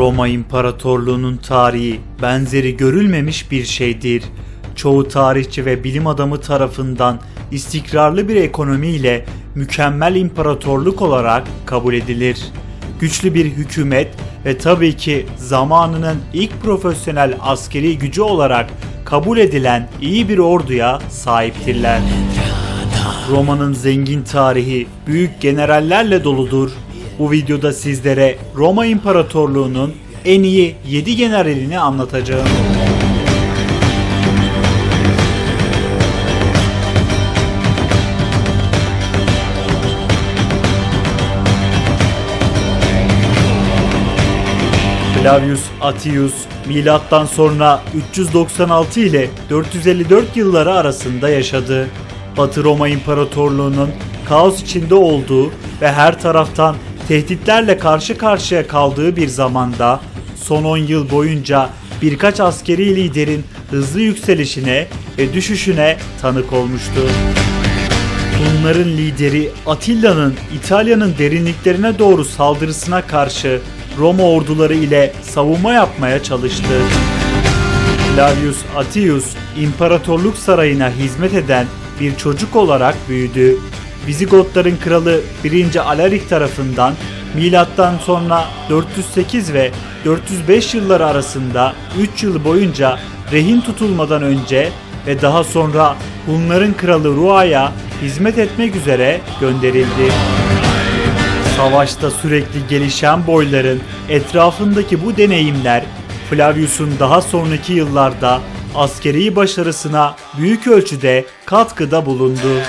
Roma İmparatorluğu'nun tarihi benzeri görülmemiş bir şeydir. Çoğu tarihçi ve bilim adamı tarafından istikrarlı bir ekonomiyle mükemmel imparatorluk olarak kabul edilir. Güçlü bir hükümet ve tabii ki zamanının ilk profesyonel askeri gücü olarak kabul edilen iyi bir orduya sahiptirler. Roma'nın zengin tarihi büyük generallerle doludur. Bu videoda sizlere Roma İmparatorluğu'nun en iyi 7 generalini anlatacağım. Flavius Attius milattan sonra 396 ile 454 yılları arasında yaşadı. Batı Roma İmparatorluğu'nun kaos içinde olduğu ve her taraftan tehditlerle karşı karşıya kaldığı bir zamanda son 10 yıl boyunca birkaç askeri liderin hızlı yükselişine ve düşüşüne tanık olmuştu. Hunların lideri Atilla'nın İtalya'nın derinliklerine doğru saldırısına karşı Roma orduları ile savunma yapmaya çalıştı. Flavius Attius, imparatorluk sarayına hizmet eden bir çocuk olarak büyüdü. Vizigotların kralı 1. Alaric tarafından milattan sonra 408 ve 405 yılları arasında 3 yıl boyunca rehin tutulmadan önce ve daha sonra Hunların kralı Rua'ya hizmet etmek üzere gönderildi. Savaşta sürekli gelişen boyların etrafındaki bu deneyimler Flavius'un daha sonraki yıllarda askeri başarısına büyük ölçüde katkıda bulundu.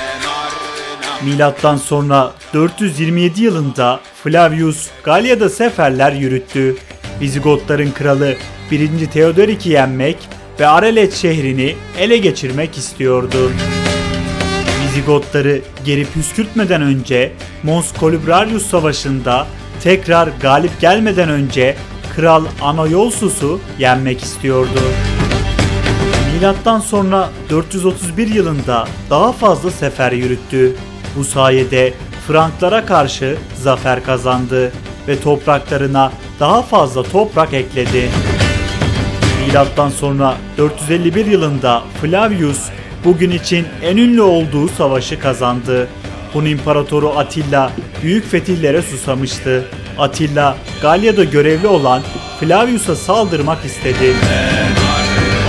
Milattan sonra 427 yılında Flavius Galya'da seferler yürüttü. Vizigotların kralı 1. Theodoric'i yenmek ve Arelet şehrini ele geçirmek istiyordu. Vizigotları geri püskürtmeden önce Mons Colubrarius Savaşı'nda tekrar galip gelmeden önce Kral Anayolsus'u yenmek istiyordu. Milattan sonra 431 yılında daha fazla sefer yürüttü. Bu sayede Franklara karşı zafer kazandı ve topraklarına daha fazla toprak ekledi. Milattan sonra 451 yılında Flavius bugün için en ünlü olduğu savaşı kazandı. Hun İmparatoru Atilla büyük fetihlere susamıştı. Atilla Galya'da görevli olan Flavius'a saldırmak istedi.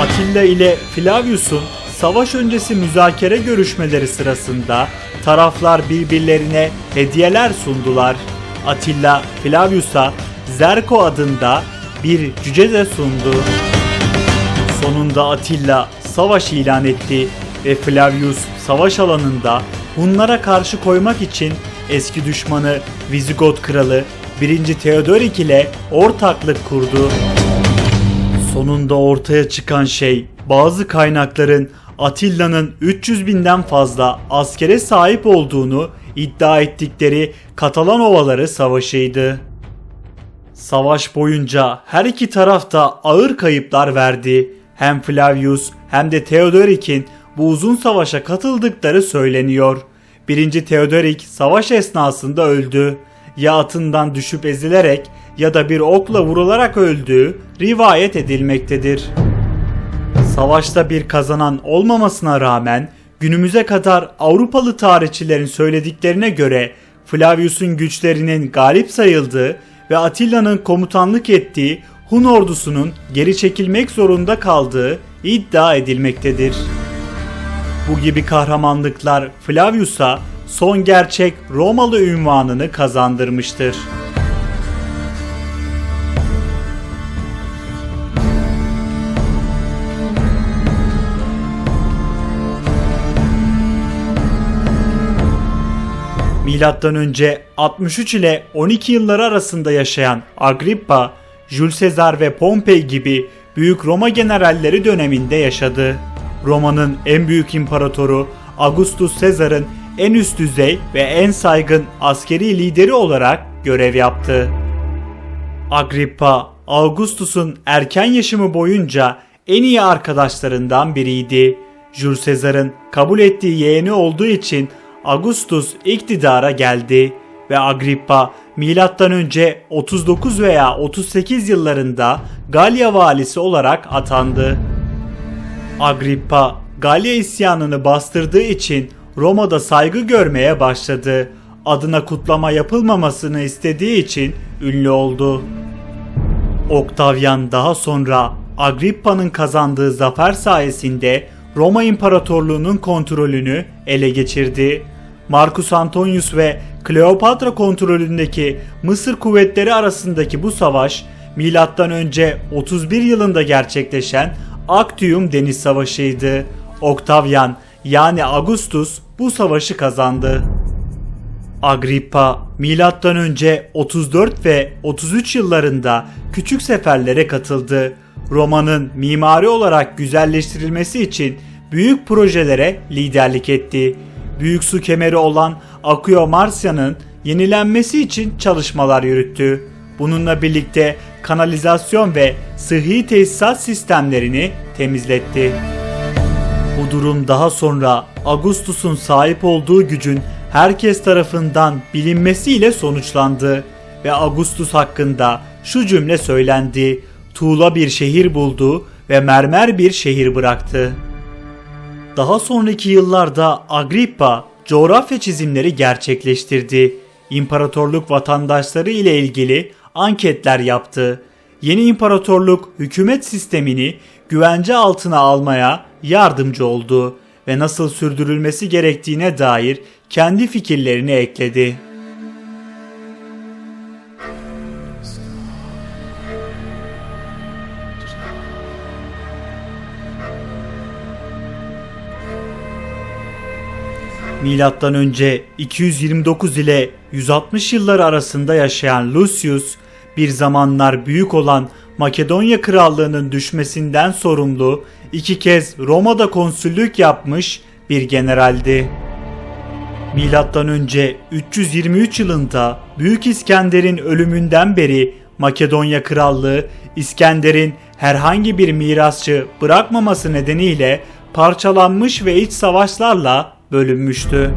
Atilla ile Flavius'un savaş öncesi müzakere görüşmeleri sırasında taraflar birbirlerine hediyeler sundular. Atilla Flavius'a Zerko adında bir cüce de sundu. Sonunda Atilla savaş ilan etti ve Flavius savaş alanında Hunlara karşı koymak için eski düşmanı Vizigot kralı 1. Theodoric ile ortaklık kurdu. Sonunda ortaya çıkan şey bazı kaynakların Atilla'nın 300 binden fazla askere sahip olduğunu iddia ettikleri Katalan Ovaları Savaşı'ydı. Savaş boyunca her iki taraf da ağır kayıplar verdi. Hem Flavius hem de Theodoric'in bu uzun savaşa katıldıkları söyleniyor. Birinci Theodoric savaş esnasında öldü. Ya atından düşüp ezilerek ya da bir okla vurularak öldüğü rivayet edilmektedir. Savaşta bir kazanan olmamasına rağmen günümüze kadar Avrupalı tarihçilerin söylediklerine göre Flavius'un güçlerinin galip sayıldığı ve Atilla'nın komutanlık ettiği Hun ordusunun geri çekilmek zorunda kaldığı iddia edilmektedir. Bu gibi kahramanlıklar Flavius'a son gerçek Romalı ünvanını kazandırmıştır. Milattan önce 63 ile 12 yılları arasında yaşayan Agrippa, Jules Caesar ve Pompey gibi büyük Roma generalleri döneminde yaşadı. Roma'nın en büyük imparatoru Augustus Caesar'ın en üst düzey ve en saygın askeri lideri olarak görev yaptı. Agrippa, Augustus'un erken yaşamı boyunca en iyi arkadaşlarından biriydi. Jules Caesar'ın kabul ettiği yeğeni olduğu için Augustus iktidara geldi ve Agrippa önce 39 veya 38 yıllarında Galya valisi olarak atandı. Agrippa Galya isyanını bastırdığı için Roma'da saygı görmeye başladı. Adına kutlama yapılmamasını istediği için ünlü oldu. Octavian daha sonra Agrippa'nın kazandığı zafer sayesinde Roma İmparatorluğu'nun kontrolünü ele geçirdi. Marcus Antonius ve Kleopatra kontrolündeki Mısır kuvvetleri arasındaki bu savaş milattan önce 31 yılında gerçekleşen Actium Deniz Savaşı'ydı. Octavian yani Augustus bu savaşı kazandı. Agrippa milattan önce 34 ve 33 yıllarında küçük seferlere katıldı. Roma'nın mimari olarak güzelleştirilmesi için büyük projelere liderlik etti. Büyük su kemeri olan Aquio Marcia'nın yenilenmesi için çalışmalar yürüttü. Bununla birlikte kanalizasyon ve sıhhi tesisat sistemlerini temizletti. Bu durum daha sonra Augustus'un sahip olduğu gücün herkes tarafından bilinmesiyle sonuçlandı ve Augustus hakkında şu cümle söylendi. Tuğla bir şehir buldu ve mermer bir şehir bıraktı. Daha sonraki yıllarda Agrippa coğrafya çizimleri gerçekleştirdi. İmparatorluk vatandaşları ile ilgili anketler yaptı. Yeni imparatorluk hükümet sistemini güvence altına almaya yardımcı oldu ve nasıl sürdürülmesi gerektiğine dair kendi fikirlerini ekledi. Milattan önce 229 ile 160 yılları arasında yaşayan Lucius, bir zamanlar büyük olan Makedonya Krallığı'nın düşmesinden sorumlu iki kez Roma'da konsüllük yapmış bir generaldi. Milattan önce 323 yılında Büyük İskender'in ölümünden beri Makedonya Krallığı İskender'in herhangi bir mirasçı bırakmaması nedeniyle parçalanmış ve iç savaşlarla bölünmüştü.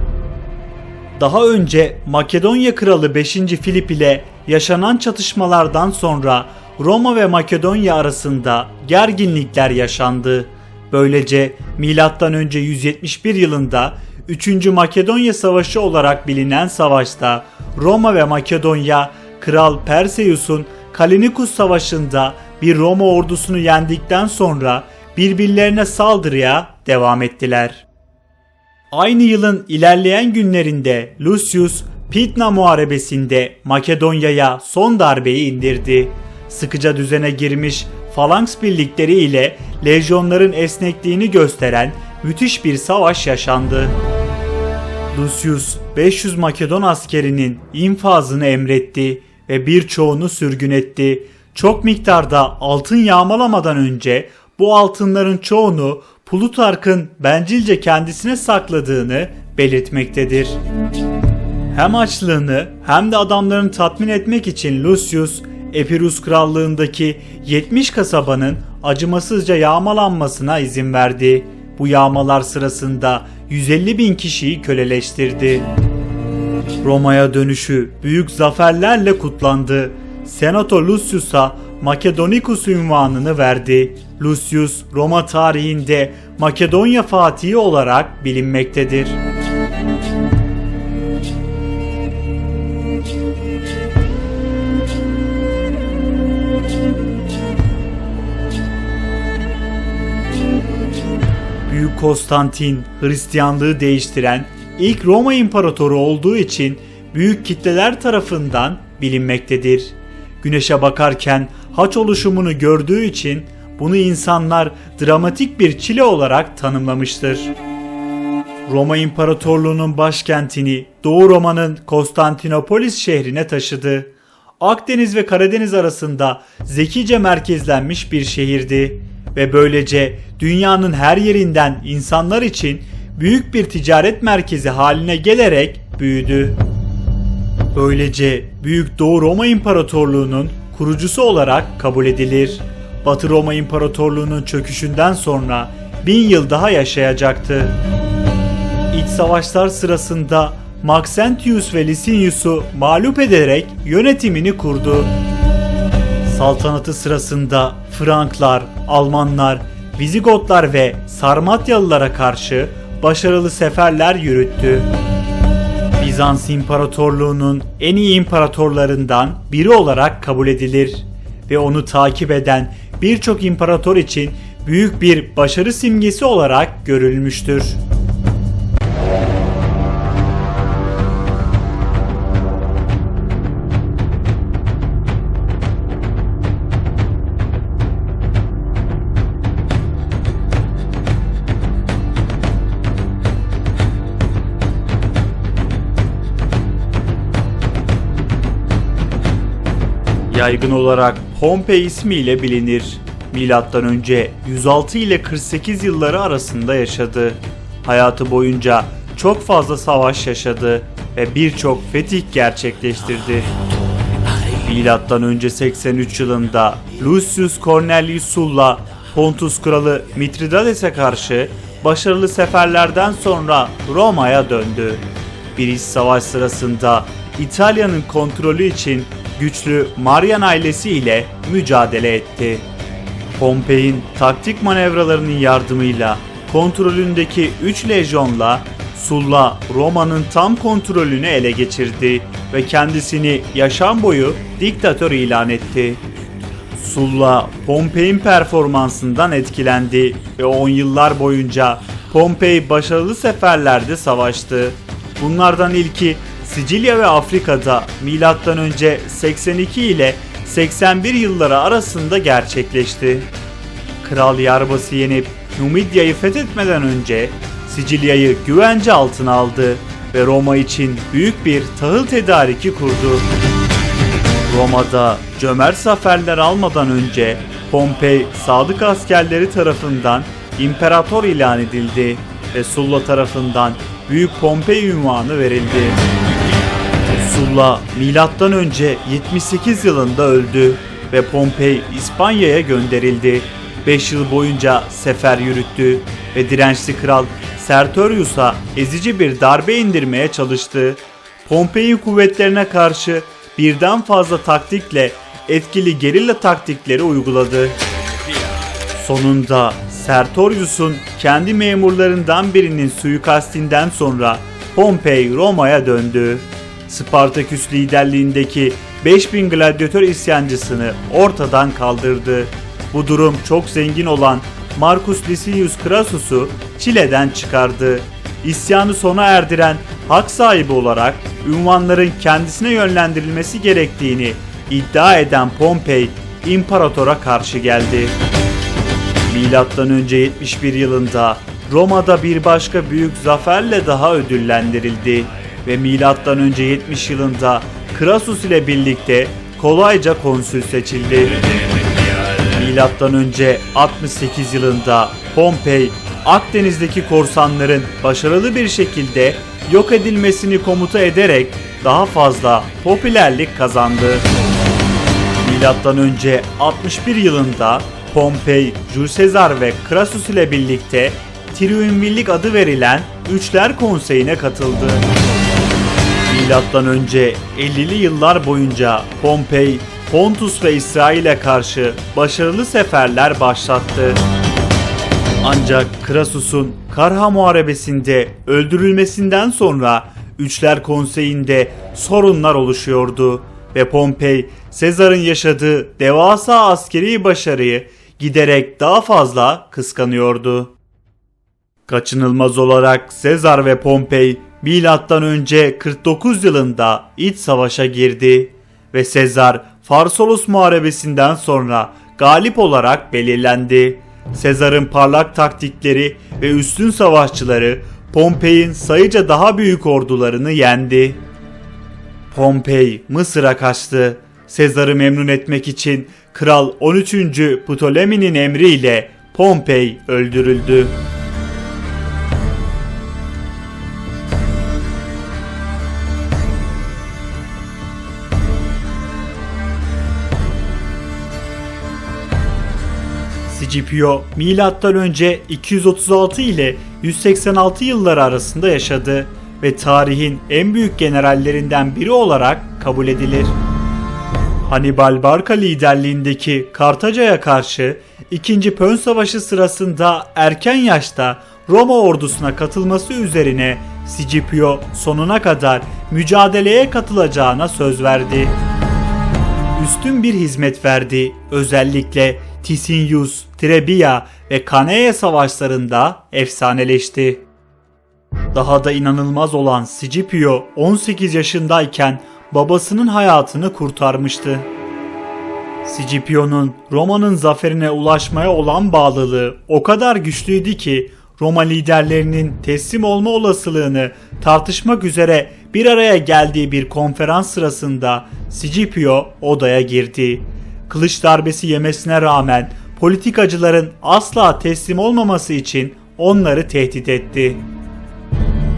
Daha önce Makedonya Kralı 5. Filip ile yaşanan çatışmalardan sonra Roma ve Makedonya arasında gerginlikler yaşandı. Böylece önce 171 yılında 3. Makedonya Savaşı olarak bilinen savaşta Roma ve Makedonya Kral Perseus'un Kalinikus Savaşı'nda bir Roma ordusunu yendikten sonra birbirlerine saldırıya devam ettiler. Aynı yılın ilerleyen günlerinde Lucius Pitna Muharebesi'nde Makedonya'ya son darbeyi indirdi. Sıkıca düzene girmiş falanks birlikleri ile lejyonların esnekliğini gösteren müthiş bir savaş yaşandı. Lucius 500 Makedon askerinin infazını emretti ve birçoğunu sürgün etti. Çok miktarda altın yağmalamadan önce bu altınların çoğunu Plutark'ın bencilce kendisine sakladığını belirtmektedir. Hem açlığını hem de adamlarını tatmin etmek için Lucius, Epirus krallığındaki 70 kasabanın acımasızca yağmalanmasına izin verdi. Bu yağmalar sırasında 150 bin kişiyi köleleştirdi. Roma'ya dönüşü büyük zaferlerle kutlandı. Senato Lucius'a Makedonikus ünvanını verdi. Lucius Roma tarihinde Makedonya Fatihi olarak bilinmektedir. Büyük Konstantin Hristiyanlığı değiştiren ilk Roma İmparatoru olduğu için büyük kitleler tarafından bilinmektedir. Güneşe bakarken haç oluşumunu gördüğü için bunu insanlar dramatik bir çile olarak tanımlamıştır. Roma İmparatorluğu'nun başkentini Doğu Roma'nın Konstantinopolis şehrine taşıdı. Akdeniz ve Karadeniz arasında zekice merkezlenmiş bir şehirdi ve böylece dünyanın her yerinden insanlar için büyük bir ticaret merkezi haline gelerek büyüdü. Böylece Büyük Doğu Roma İmparatorluğu'nun kurucusu olarak kabul edilir. Batı Roma İmparatorluğu'nun çöküşünden sonra bin yıl daha yaşayacaktı. İç savaşlar sırasında Maxentius ve Licinius'u mağlup ederek yönetimini kurdu. Saltanatı sırasında Franklar, Almanlar, Vizigotlar ve Sarmatyalılara karşı başarılı seferler yürüttü. Bizans İmparatorluğu'nun en iyi imparatorlarından biri olarak kabul edilir ve onu takip eden birçok imparator için büyük bir başarı simgesi olarak görülmüştür. Yaygın olarak Pompei ismiyle bilinir. Milattan önce 106 ile 48 yılları arasında yaşadı. Hayatı boyunca çok fazla savaş yaşadı ve birçok fetih gerçekleştirdi. Milattan önce 83 yılında Lucius Cornelius Sulla Pontus kralı Mitridades'e karşı başarılı seferlerden sonra Roma'ya döndü. Bir iç savaş sırasında İtalya'nın kontrolü için güçlü Marian ailesi ile mücadele etti. Pompei'nin taktik manevralarının yardımıyla kontrolündeki 3 lejyonla Sulla Roma'nın tam kontrolünü ele geçirdi ve kendisini yaşam boyu diktatör ilan etti. Sulla Pompei'nin performansından etkilendi ve 10 yıllar boyunca Pompei başarılı seferlerde savaştı. Bunlardan ilki Sicilya ve Afrika'da M.Ö. 82 ile 81 yılları arasında gerçekleşti. Kral Yarbas'ı yenip Numidya'yı fethetmeden önce Sicilya'yı güvence altına aldı ve Roma için büyük bir tahıl tedariki kurdu. Roma'da cömert zaferler almadan önce Pompei sadık askerleri tarafından imparator ilan edildi ve Sulla tarafından Büyük Pompei ünvanı verildi. Sulla milattan önce 78 yılında öldü ve Pompei İspanya'ya gönderildi. 5 yıl boyunca sefer yürüttü ve dirençli kral Sertorius'a ezici bir darbe indirmeye çalıştı. Pompei kuvvetlerine karşı birden fazla taktikle etkili gerilla taktikleri uyguladı. Sonunda Sertorius'un kendi memurlarından birinin suikastinden sonra Pompei Roma'ya döndü. Spartaküs liderliğindeki 5000 gladyatör isyancısını ortadan kaldırdı. Bu durum çok zengin olan Marcus Licinius Crassus'u Çile'den çıkardı. İsyanı sona erdiren hak sahibi olarak ünvanların kendisine yönlendirilmesi gerektiğini iddia eden Pompei imparatora karşı geldi. Milattan önce 71 yılında Roma'da bir başka büyük zaferle daha ödüllendirildi ve milattan önce 70 yılında Crassus ile birlikte kolayca konsül seçildi. Milattan önce 68 yılında Pompei Akdeniz'deki korsanların başarılı bir şekilde yok edilmesini komuta ederek daha fazla popülerlik kazandı. Milattan önce 61 yılında Pompei, Jules Caesar ve Crassus ile birlikte Triumvirlik adı verilen Üçler Konseyi'ne katıldı. Milattan önce 50'li yıllar boyunca Pompei, Pontus ve İsrail'e karşı başarılı seferler başlattı. Ancak Crassus'un Karha Muharebesi'nde öldürülmesinden sonra Üçler Konseyi'nde sorunlar oluşuyordu ve Pompei, Sezar'ın yaşadığı devasa askeri başarıyı giderek daha fazla kıskanıyordu. Kaçınılmaz olarak Sezar ve Pompei milattan önce 49 yılında iç savaşa girdi ve Sezar Farsolus Muharebesi'nden sonra galip olarak belirlendi. Sezar'ın parlak taktikleri ve üstün savaşçıları Pompei'nin sayıca daha büyük ordularını yendi. Pompei Mısır'a kaçtı. Sezar'ı memnun etmek için Kral 13. Ptolemi'nin emriyle Pompei öldürüldü. Scipio önce 236 ile 186 yılları arasında yaşadı ve tarihin en büyük generallerinden biri olarak kabul edilir. Hannibal Barca liderliğindeki Kartaca'ya karşı 2. Pön Savaşı sırasında erken yaşta Roma ordusuna katılması üzerine Scipio sonuna kadar mücadeleye katılacağına söz verdi. Üstün bir hizmet verdi. Özellikle Tisinius, Trebia ve Cannae savaşlarında efsaneleşti. Daha da inanılmaz olan Scipio 18 yaşındayken babasının hayatını kurtarmıştı. Scipio'nun Roma'nın zaferine ulaşmaya olan bağlılığı o kadar güçlüydü ki Roma liderlerinin teslim olma olasılığını tartışmak üzere bir araya geldiği bir konferans sırasında Scipio odaya girdi. Kılıç darbesi yemesine rağmen politikacıların asla teslim olmaması için onları tehdit etti.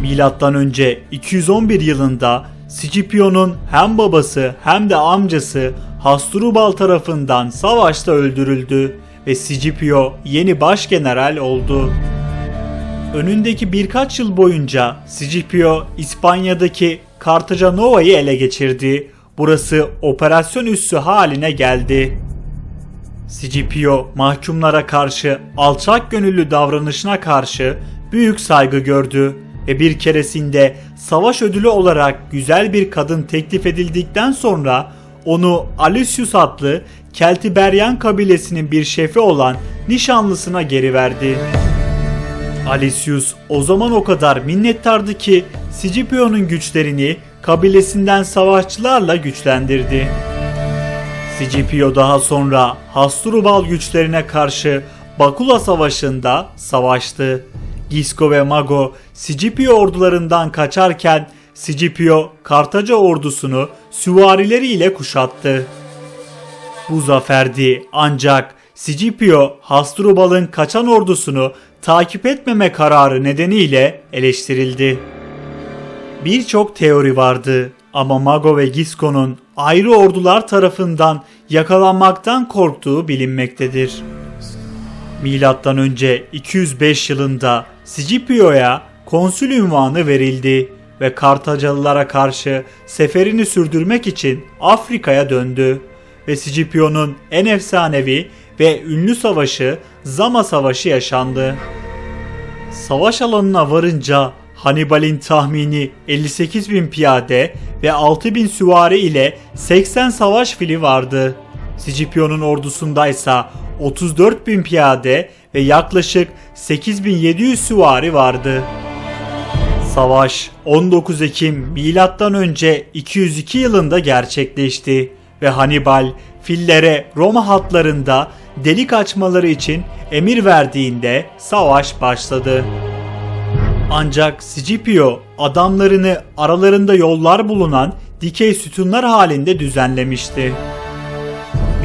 Milattan önce 211 yılında Scipio'nun hem babası hem de amcası Hasdrubal tarafından savaşta öldürüldü ve Scipio yeni başgeneral oldu. Önündeki birkaç yıl boyunca Scipio İspanya'daki Cartagenova'yı ele geçirdi. Burası operasyon üssü haline geldi. Scipio mahkumlara karşı alçak gönüllü davranışına karşı büyük saygı gördü ve bir keresinde savaş ödülü olarak güzel bir kadın teklif edildikten sonra onu Alicius adlı Keltiberyan kabilesinin bir şefi olan nişanlısına geri verdi. Alicius o zaman o kadar minnettardı ki Scipio'nun güçlerini kabilesinden savaşçılarla güçlendirdi. Scipio daha sonra Hasdrubal güçlerine karşı Bakula Savaşı'nda savaştı. Gisco ve Mago Scipio ordularından kaçarken Scipio Kartaca ordusunu süvarileriyle kuşattı. Bu zaferdi ancak Scipio Hasdrubal'ın kaçan ordusunu takip etmeme kararı nedeniyle eleştirildi. Birçok teori vardı ama Mago ve Gisco'nun ayrı ordular tarafından yakalanmaktan korktuğu bilinmektedir. Milattan önce 205 yılında Scipio'ya konsül ünvanı verildi ve Kartacalılara karşı seferini sürdürmek için Afrika'ya döndü ve Scipio'nun en efsanevi ve ünlü savaşı Zama Savaşı yaşandı. Savaş alanına varınca Hannibal'in tahmini 58 bin piyade ve 6 bin süvari ile 80 savaş fili vardı. Scipio'nun ordusundaysa 34 bin piyade ve yaklaşık 8700 süvari vardı. Savaş 19 Ekim milattan önce 202 yılında gerçekleşti ve Hannibal fillere Roma hatlarında delik açmaları için emir verdiğinde savaş başladı. Ancak Scipio adamlarını aralarında yollar bulunan dikey sütunlar halinde düzenlemişti.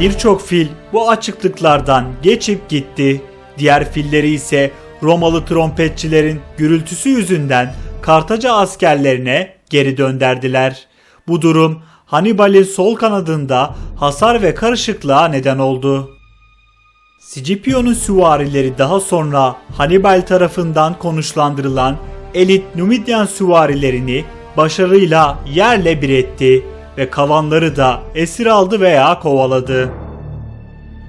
Birçok fil bu açıklıklardan geçip gitti. Diğer filleri ise Romalı trompetçilerin gürültüsü yüzünden Kartaca askerlerine geri dönderdiler. Bu durum Hannibal'in sol kanadında hasar ve karışıklığa neden oldu. Scipio'nun süvarileri daha sonra Hannibal tarafından konuşlandırılan elit Numidyan süvarilerini başarıyla yerle bir etti ve kalanları da esir aldı veya kovaladı.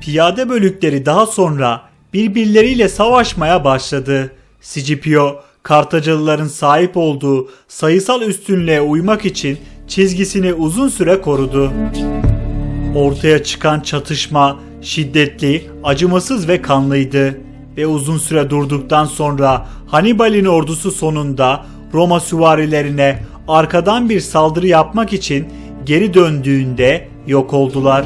Piyade bölükleri daha sonra birbirleriyle savaşmaya başladı. Scipio, Kartacalıların sahip olduğu sayısal üstünlüğe uymak için çizgisini uzun süre korudu. Ortaya çıkan çatışma şiddetli, acımasız ve kanlıydı ve uzun süre durduktan sonra Hannibal'in ordusu sonunda Roma süvarilerine arkadan bir saldırı yapmak için geri döndüğünde yok oldular.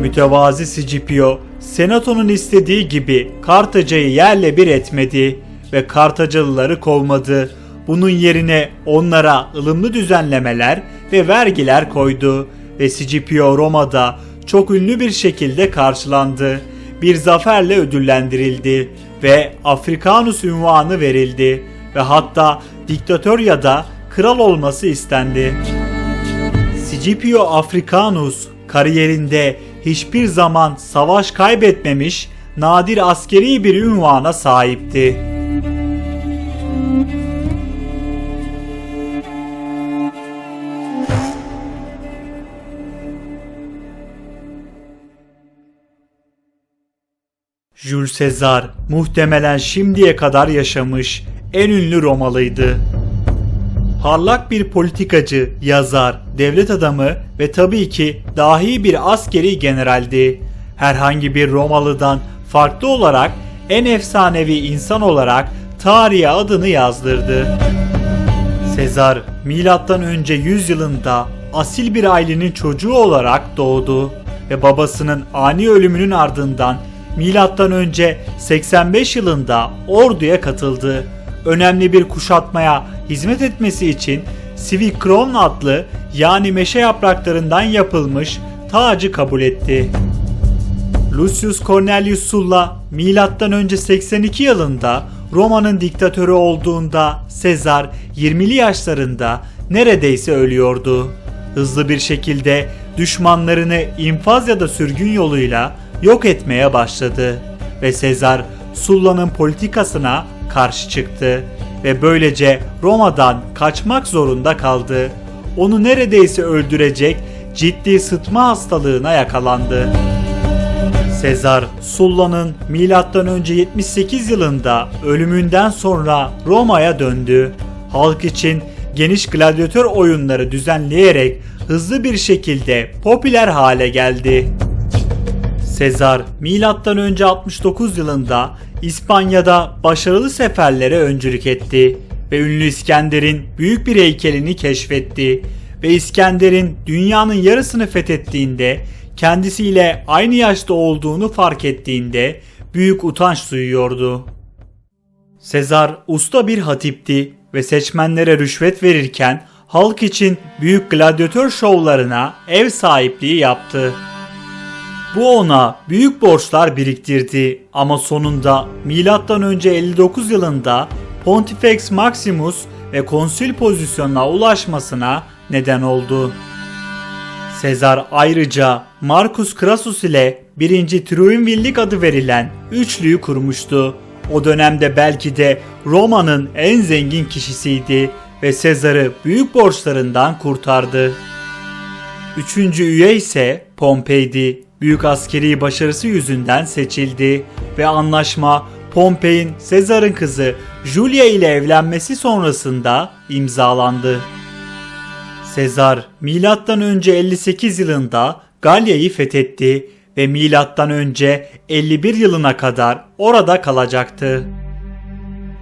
Mütevazi Scipio, Senato'nun istediği gibi Kartaca'yı yerle bir etmedi ve Kartacalıları kovmadı. Bunun yerine onlara ılımlı düzenlemeler ve vergiler koydu ve Scipio Roma'da çok ünlü bir şekilde karşılandı. Bir zaferle ödüllendirildi ve Afrikanus ünvanı verildi ve hatta diktatör ya da kral olması istendi. Scipio Africanus kariyerinde hiçbir zaman savaş kaybetmemiş nadir askeri bir ünvana sahipti. Jules Caesar muhtemelen şimdiye kadar yaşamış en ünlü Romalıydı. Parlak bir politikacı, yazar, devlet adamı ve tabii ki dahi bir askeri generaldi. Herhangi bir Romalıdan farklı olarak en efsanevi insan olarak tarihe adını yazdırdı. Sezar milattan önce 100 yılında asil bir ailenin çocuğu olarak doğdu ve babasının ani ölümünün ardından milattan önce 85 yılında orduya katıldı. Önemli bir kuşatmaya hizmet etmesi için Sivikron adlı yani meşe yapraklarından yapılmış tacı kabul etti. Lucius Cornelius Sulla milattan önce 82 yılında Roma'nın diktatörü olduğunda Sezar 20'li yaşlarında neredeyse ölüyordu. Hızlı bir şekilde düşmanlarını infaz ya da sürgün yoluyla yok etmeye başladı ve Sezar Sulla'nın politikasına karşı çıktı ve böylece Roma'dan kaçmak zorunda kaldı. Onu neredeyse öldürecek ciddi sıtma hastalığına yakalandı. Sezar, Sulla'nın önce 78 yılında ölümünden sonra Roma'ya döndü. Halk için geniş gladyatör oyunları düzenleyerek hızlı bir şekilde popüler hale geldi. Sezar, milattan önce 69 yılında İspanya'da başarılı seferlere öncülük etti ve ünlü İskender'in büyük bir heykelini keşfetti ve İskender'in dünyanın yarısını fethettiğinde kendisiyle aynı yaşta olduğunu fark ettiğinde büyük utanç duyuyordu. Sezar usta bir hatipti ve seçmenlere rüşvet verirken halk için büyük gladyatör şovlarına ev sahipliği yaptı. Bu ona büyük borçlar biriktirdi ama sonunda önce 59 yılında Pontifex Maximus ve konsül pozisyonuna ulaşmasına neden oldu. Sezar ayrıca Marcus Crassus ile 1. Triumvirlik adı verilen üçlüyü kurmuştu. O dönemde belki de Roma'nın en zengin kişisiydi ve Sezar'ı büyük borçlarından kurtardı. Üçüncü üye ise Pompey'di. Büyük askeri başarısı yüzünden seçildi ve anlaşma Pompey'in Sezar'ın kızı Julia ile evlenmesi sonrasında imzalandı. Sezar milattan önce 58 yılında Galya'yı fethetti ve milattan önce 51 yılına kadar orada kalacaktı.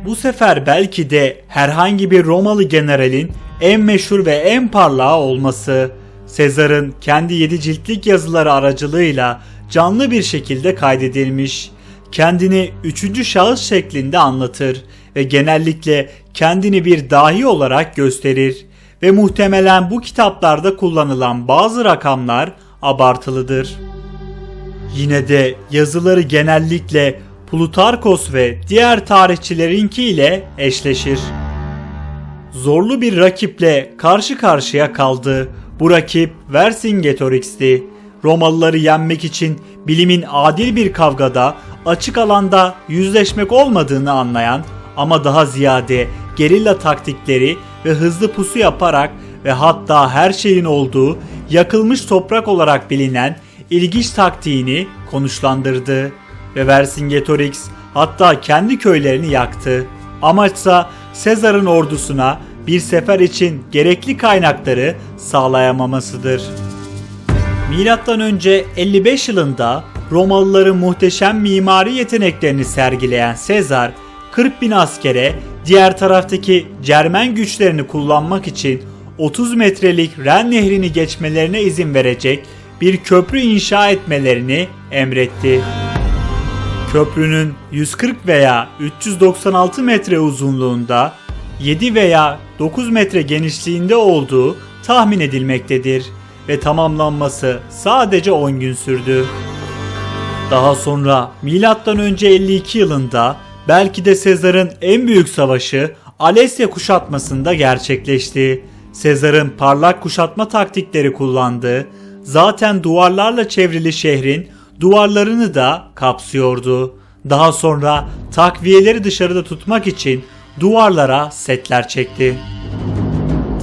Bu sefer belki de herhangi bir Romalı generalin en meşhur ve en parlağı olması Sezar'ın kendi yedi ciltlik yazıları aracılığıyla canlı bir şekilde kaydedilmiş. Kendini üçüncü şahıs şeklinde anlatır ve genellikle kendini bir dahi olarak gösterir ve muhtemelen bu kitaplarda kullanılan bazı rakamlar abartılıdır. Yine de yazıları genellikle Plutarkos ve diğer tarihçilerinki ile eşleşir. Zorlu bir rakiple karşı karşıya kaldı. Bu rakip Vercingetorix'ti. Romalıları yenmek için bilimin adil bir kavgada açık alanda yüzleşmek olmadığını anlayan ama daha ziyade gerilla taktikleri ve hızlı pusu yaparak ve hatta her şeyin olduğu yakılmış toprak olarak bilinen ilginç taktiğini konuşlandırdı ve Vercingetorix hatta kendi köylerini yaktı. Amaçsa Sezar'ın ordusuna bir sefer için gerekli kaynakları sağlayamamasıdır. Milattan önce 55 yılında Romalıların muhteşem mimari yeteneklerini sergileyen Sezar 40 bin askere diğer taraftaki Cermen güçlerini kullanmak için 30 metrelik Ren nehrini geçmelerine izin verecek bir köprü inşa etmelerini emretti. Köprünün 140 veya 396 metre uzunluğunda 7 veya 9 metre genişliğinde olduğu tahmin edilmektedir ve tamamlanması sadece 10 gün sürdü. Daha sonra önce 52 yılında belki de Sezar'ın en büyük savaşı Alesya kuşatmasında gerçekleşti. Sezar'ın parlak kuşatma taktikleri kullandığı, zaten duvarlarla çevrili şehrin duvarlarını da kapsıyordu. Daha sonra takviyeleri dışarıda tutmak için duvarlara setler çekti.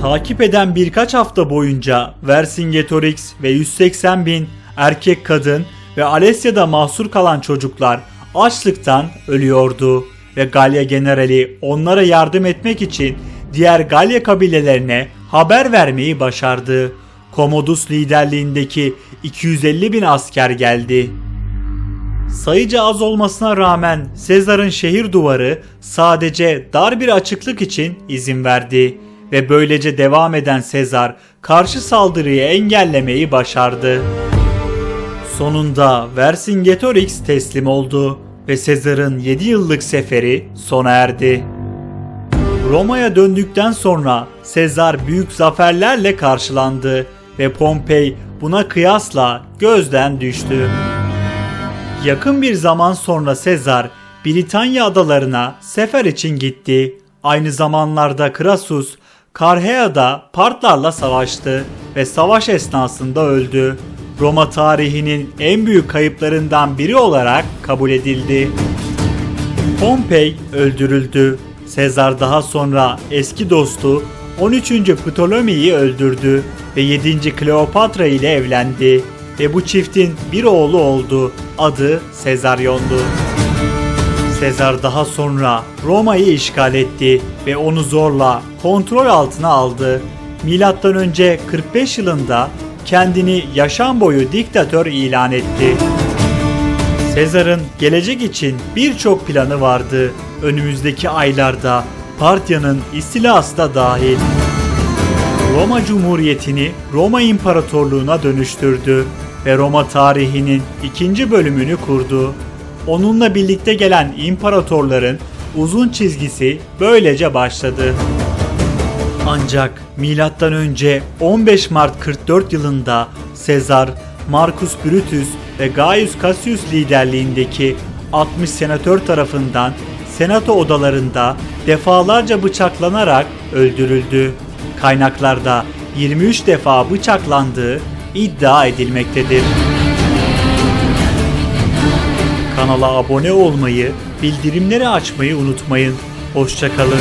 Takip eden birkaç hafta boyunca Vercingetorix ve 180 bin erkek kadın ve Alesya'da mahsur kalan çocuklar açlıktan ölüyordu ve Galya generali onlara yardım etmek için diğer Galya kabilelerine haber vermeyi başardı. Commodus liderliğindeki 250 bin asker geldi. Sayıca az olmasına rağmen Sezar'ın şehir duvarı sadece dar bir açıklık için izin verdi ve böylece devam eden Sezar karşı saldırıyı engellemeyi başardı. Sonunda Vercingetorix teslim oldu ve Sezar'ın 7 yıllık seferi sona erdi. Roma'ya döndükten sonra Sezar büyük zaferlerle karşılandı ve Pompey buna kıyasla gözden düştü. Yakın bir zaman sonra Sezar Britanya adalarına sefer için gitti. Aynı zamanlarda Crassus Karhea'da Partlarla savaştı ve savaş esnasında öldü. Roma tarihinin en büyük kayıplarından biri olarak kabul edildi. Pompey öldürüldü. Sezar daha sonra eski dostu 13. Ptolemy'yi öldürdü ve 7. Kleopatra ile evlendi ve bu çiftin bir oğlu oldu. Adı Sezaryon'du. Sezar daha sonra Roma'yı işgal etti ve onu zorla kontrol altına aldı. Milattan önce 45 yılında kendini yaşam boyu diktatör ilan etti. Sezar'ın gelecek için birçok planı vardı. Önümüzdeki aylarda Partya'nın istilası da dahil. Roma Cumhuriyeti'ni Roma İmparatorluğu'na dönüştürdü ve Roma tarihinin ikinci bölümünü kurdu. Onunla birlikte gelen imparatorların uzun çizgisi böylece başladı. Ancak milattan önce 15 Mart 44 yılında Sezar, Marcus Brutus ve Gaius Cassius liderliğindeki 60 senatör tarafından senato odalarında defalarca bıçaklanarak öldürüldü. Kaynaklarda 23 defa bıçaklandığı iddia edilmektedir. Kanala abone olmayı, bildirimleri açmayı unutmayın. Hoşçakalın.